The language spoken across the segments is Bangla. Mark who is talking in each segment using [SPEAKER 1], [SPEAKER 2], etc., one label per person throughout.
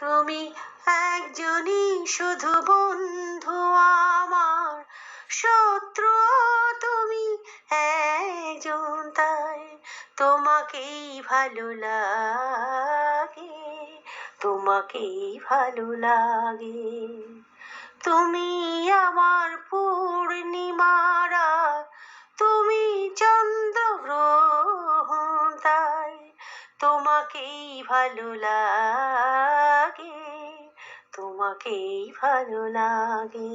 [SPEAKER 1] তুমি একজনই শুধু বন্ধু আমার শত্রু, তুমি একজন, তাই তোমাকেই ভালো লাগে, তোমাকেই ভালো লাগে। তুমি আমার পূর্ণিমারা তোমাকেই ভালো লাগে, তোমাকেই ভালো লাগে।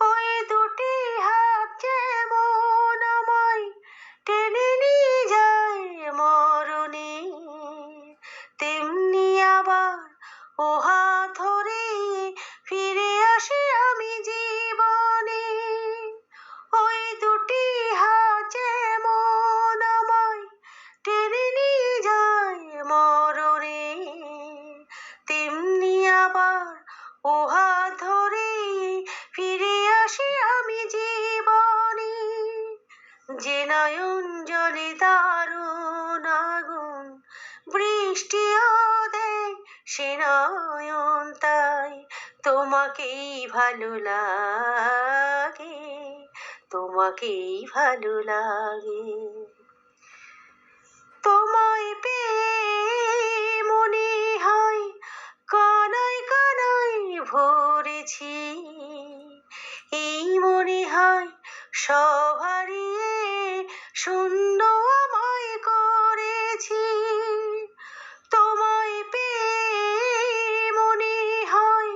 [SPEAKER 1] ওই দুটি হাত যেমন আমায় টেনে নিয়ে যায় মরণে, তেমনি আবার ও হাত ধরে ফিরে আসি আমি হাত ধরে ফিরে আসি আমি জীবনে। যে নয়ন জলে দারুণ আগুন বৃষ্টিও দেয় সে নয়ন তাই তোমাকেই ভালো লাগে, তোমাকেই ভালো লাগে। ভরেছি। এই মনে হয় সব হারিয়ে শূন্য করেছি। তোমায় পেয়ে মনে হয়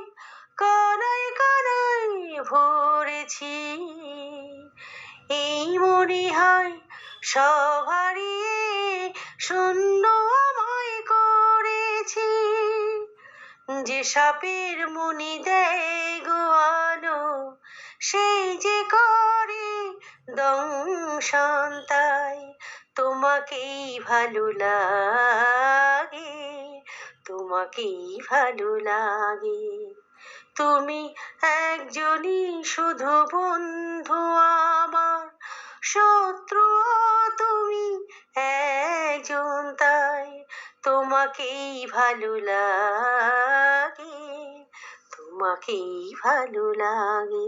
[SPEAKER 1] কানায় কানায় ভরেছি। এই মনে হয় সব হারিয়ে যে সাপের মনি দেয় গোয়ালো সেই যে করে দংশন তাই তোমাকেই ভালো লাগে, তোমাকেই ভালো লাগে। তুমি একজনই শুধু বন্ধু আমার, শত্রু তোমাকেই ভালো লাগে তোমাকেই ভালো লাগে।